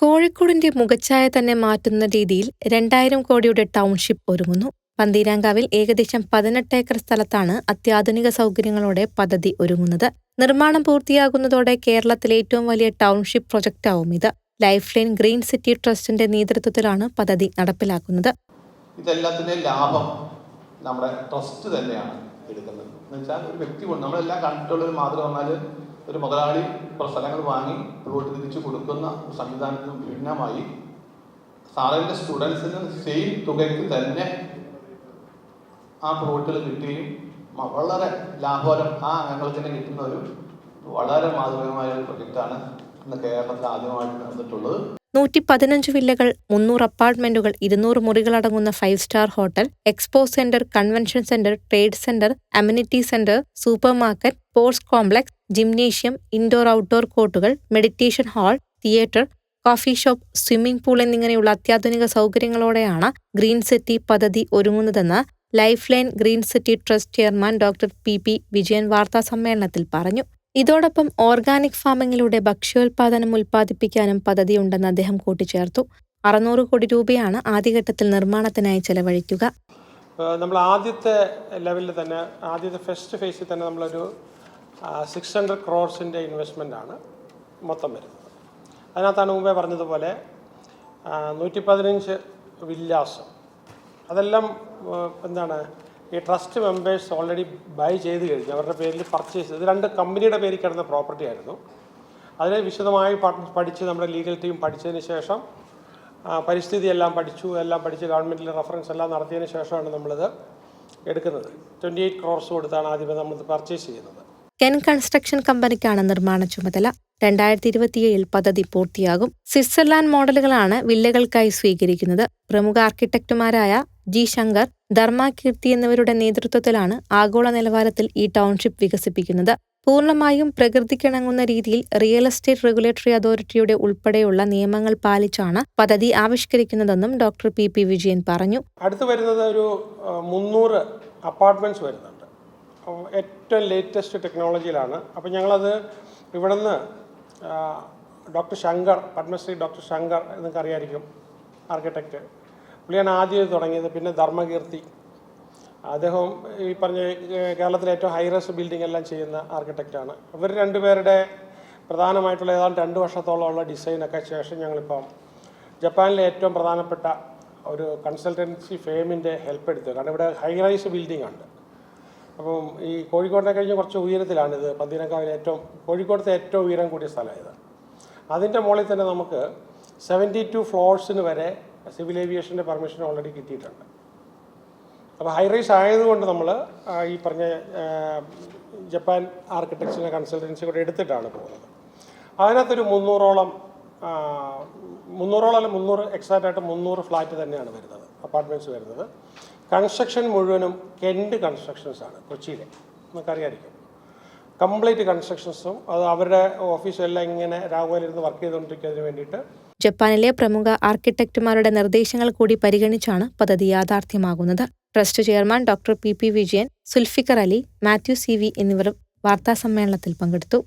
കോഴിക്കോടിന്റെ മുഖച്ഛായ തന്നെ മാറ്റുന്ന രീതിയിൽ രണ്ടായിരം കോടിയുടെ ടൗൺഷിപ്പ് ഒരുങ്ങുന്നു. പന്തീരാങ്കാവിൽ ഏകദേശം പതിനെട്ട് ഏക്കർ സ്ഥലത്താണ് അത്യാധുനിക സൗകര്യങ്ങളോടെ പദ്ധതി ഒരുങ്ങുന്നത്. നിർമ്മാണം പൂർത്തിയാകുന്നതോടെ കേരളത്തിലെ ഏറ്റവും വലിയ ടൗൺഷിപ്പ് പ്രൊജക്റ്റാവും ഇത്. ലൈഫ് ലൈൻ ഗ്രീൻ സിറ്റി ട്രസ്റ്റിന്റെ നേതൃത്വത്തിലാണ് പദ്ധതി നടപ്പിലാക്കുന്നത്. ഇതെല്ലാത്തിന്റെയും ലാഭം നമ്മുടെ ട്രസ്റ്റ് തന്നെയാണ് എടുക്കുന്നത്. എന്ന് വെച്ചാൽ ഒരു വ്യക്തി കൊണ്ട് നമ്മളെല്ലാം കണ്ടിട്ടുള്ള ഒരു മാതൃക പറഞ്ഞാൽ ഒരു മുതലാളി സ്ഥലങ്ങൾ വാങ്ങി പ്ലോട്ട് തിരിച്ചു കൊടുക്കുന്ന സംവിധാനത്തിന് ഭിന്നമായി സാറിന്റെ സ്റ്റുഡൻസിന് സെയിം തുകയ്ക്ക് തന്നെ ആ പ്ലോട്ടിൽ കിട്ടുകയും വളരെ ലാഭകരം ആ അംഗങ്ങൾക്ക് തന്നെ കിട്ടുന്ന ഒരു വളരെ മാതൃകമായ ഒരു പ്രൊജക്റ്റാണ് ഇന്ന് കേരളത്തിൽ ആദ്യമായിട്ട് നടന്നിട്ടുള്ളത്. നൂറ്റി പതിനഞ്ച് വില്ലകൾ മുന്നൂറ് അപ്പാർട്ട്മെന്റുകൾ ഇരുന്നൂറ് മുറികളടങ്ങുന്ന five star hotel expo centre convention centre trade centre amenity centre super market sports complex gymnasium indoor outdoor കോർട്ടുകൾ meditation hall theatre coffee shop swimming pool എന്നിങ്ങനെയുള്ള അത്യാധുനിക സൗകര്യങ്ങളോടെയാണ് ഗ്രീൻ സിറ്റി പദ്ധതി ഒരുങ്ങുന്നതെന്ന് life line green city trust chairman doctor P P Vijayan വാർത്താസമ്മേളനത്തിൽ പറഞ്ഞു. ഇതോടൊപ്പം organic ഫാമിങ്ങിലൂടെ ഭക്ഷ്യോൽപാദനം ഉൽപ്പാദിപ്പിക്കാനും പദ്ധതിയുണ്ടെന്ന് അദ്ദേഹം കൂട്ടിച്ചേർത്തു. അറുന്നൂറ് കോടി രൂപയാണ് ആദ്യഘട്ടത്തിൽ നിർമ്മാണത്തിനായി ചെലവഴിക്കുക. നമ്മൾ ആദ്യത്തെ ലെവലിൽ തന്നെ ആദ്യത്തെ ഫസ്റ്റ് ഫേസിൽ തന്നെ നമ്മളൊരു സിക്സ് ഹൺഡ്രഡ് ക്രോർസിന്റെ ഇൻവെസ്റ്റ്മെന്റ് ആണ് മൊത്തം വരുന്നത്. അതിനകത്താണ് മുമ്പേ പറഞ്ഞതുപോലെ നൂറ്റി പതിനഞ്ച് വില്ലാസ്. അതെല്ലാം എന്താണ് ഈ ട്രസ്റ്റ് മെമ്പേഴ്സ് ഓൾറെഡി ബൈ ചെയ്ത് കഴിഞ്ഞു. അവരുടെ പേരിൽ പർച്ചേസ് ഇത് രണ്ട് കമ്പനിയുടെ പേരിൽ കിടന്ന പ്രോപ്പർട്ടി ആയിരുന്നു. അതിനെ വിശദമായി പഠിച്ച് നമ്മുടെ ലീഗൽ ടീം പഠിച്ചതിന് ശേഷം പരിസ്ഥിതി എല്ലാം പഠിച്ചു. എല്ലാം പഠിച്ച് ഗവൺമെന്റിൽ റെഫറൻസ് എല്ലാം നടത്തിയതിന് ശേഷമാണ് നമ്മളിത് എടുക്കുന്നത്. ട്വന്റി എയ്റ്റ് ക്രോർസ് കൊടുത്താണ് ആദ്യമേ നമ്മളിത് പർച്ചേസ് ചെയ്യുന്നത്. കെൻ കൺസ്ട്രക്ഷൻ കമ്പനിക്കാണ് നിർമ്മാണ ചുമതല. രണ്ടായിരത്തി ഇരുപത്തിയേഴിൽ പദ്ധതി പൂർത്തിയാകും. സ്വിറ്റ്സർലാൻഡ് മോഡലുകളാണ് വില്ലകൾക്കായി സ്വീകരിക്കുന്നത്. പ്രമുഖ ആർക്കിടെക്റ്റുമാരായ ജി ശങ്കർ ധർമ്മ കീർത്തി എന്നിവരുടെ നേതൃത്വത്തിലാണ് ആഗോള നിലവാരത്തിൽ ഈ ടൗൺഷിപ്പ് വികസിപ്പിക്കുന്നത്. പൂർണമായും പ്രകൃതിക്കിണങ്ങുന്ന രീതിയിൽ റിയൽ എസ്റ്റേറ്റ് റെഗുലേറ്ററി അതോറിറ്റിയുടെ ഉൾപ്പെടെയുള്ള നിയമങ്ങൾ പാലിച്ചാണ് പദ്ധതി ആവിഷ്കരിക്കുന്നതെന്നും ഡോക്ടർ പി പി വിജയൻ പറഞ്ഞു. അടുത്ത് വരുന്നത് ഒരു മുന്നൂറ് അപ്പാർട്ട്മെന്റ്സ് വരുന്നുണ്ട്. ഏറ്റവും ലേറ്റസ്റ്റ് ടെക്നോളജിയിലാണ് അപ്പോൾ ഞങ്ങളത് ഇവിടെ നിന്ന് ഡോക്ടർ ശങ്കർ പത്മശ്രീ ഡോക്ടർ ശങ്കർ എന്നൊക്കെ അറിയായിരിക്കും ആർക്കിടെക്റ്റ് പുള്ളിയാണ് ആദ്യം തുടങ്ങിയത് പിന്നെ ധർമ്മകീർത്തി. അദ്ദേഹം ഈ പറഞ്ഞ കേരളത്തിലെ ഏറ്റവും ഹൈറസ് ബിൽഡിംഗ് എല്ലാം ചെയ്യുന്ന ആർക്കിടെക്റ്റാണ് ഇവർ രണ്ടുപേരുടെ പ്രധാനമായിട്ടുള്ള ഏതാണ്ട് രണ്ട് വർഷത്തോളമുള്ള ഡിസൈനൊക്കെ ശേഷം ഞങ്ങളിപ്പം ജപ്പാനിലെ ഏറ്റവും പ്രധാനപ്പെട്ട ഒരു കൺസൾട്ടൻസി ഫേമിന്റെ ഹെൽപ്പ് എടുത്തു കാരണം ഇവിടെ ഹൈ റൈസ് ബിൽഡിംഗ് ഉണ്ട്. അപ്പം ഈ കോഴിക്കോടിനെ കഴിഞ്ഞ് കുറച്ച് ഉയരത്തിലാണിത് പന്തീനക്കാവിലെ ഏറ്റവും കോഴിക്കോടത്തെ ഏറ്റവും ഉയരം കൂടിയ സ്ഥലമായത് അതിന്റെ മുകളിൽ തന്നെ നമുക്ക് സെവന്റി ടു ഫ്ലോർസിന് വരെ സിവിൽ ഏവിയേഷന്റെ പെർമിഷൻ ഓൾറെഡി കിട്ടിയിട്ടുണ്ട്. അപ്പോൾ ഹൈ റൈസ് ആയതുകൊണ്ട് നമ്മൾ ഈ പറഞ്ഞ ജപ്പാൻ ആർക്കിടെക്ചറിനെ കൺസൾട്ടൻസി കൂടെ എടുത്തിട്ടാണ് പോകുന്നത്. അതിനകത്തൊരു മുന്നൂറോളം മുന്നൂറോളം അല്ല മുന്നൂറ് എക്സാക്റ്റ് ആയിട്ട് മുന്നൂറ് ഫ്ലാറ്റ് തന്നെയാണ് വരുന്നത് അപ്പാർട്ട്മെന്റ്സ് വരുന്നത്. കൺസ്ട്രക്ഷൻ മുഴുവനും കെൻഡ് കൺസ്ട്രക്ഷൻസ് ആണ് കൊച്ചിയിലെ. നമുക്കറിയാമായിരിക്കും കംപ്ലീറ്റ് കൺസ്ട്രക്ഷൻസും അത് അവരുടെ ഓഫീസെല്ലാം ഇങ്ങനെ രാഘവലിരുന്ന് വർക്ക് ചെയ്തുകൊണ്ടിരിക്കുന്നതിന് വേണ്ടിയിട്ട് ജപ്പാനിലെ പ്രമുഖ ആർക്കിടെക്റ്റുമാരുടെ നിർദ്ദേശങ്ങൾ കൂടി പരിഗണിച്ചാണ് പദ്ധതി യാഥാർത്ഥ്യമാകുന്നത്. Trust chairman doctor P P Vijayan Sulfikar Ali Mathew C V എന്നിവർ വാർത്താസമ്മേളനത്തിൽ പങ്കെടുത്തു.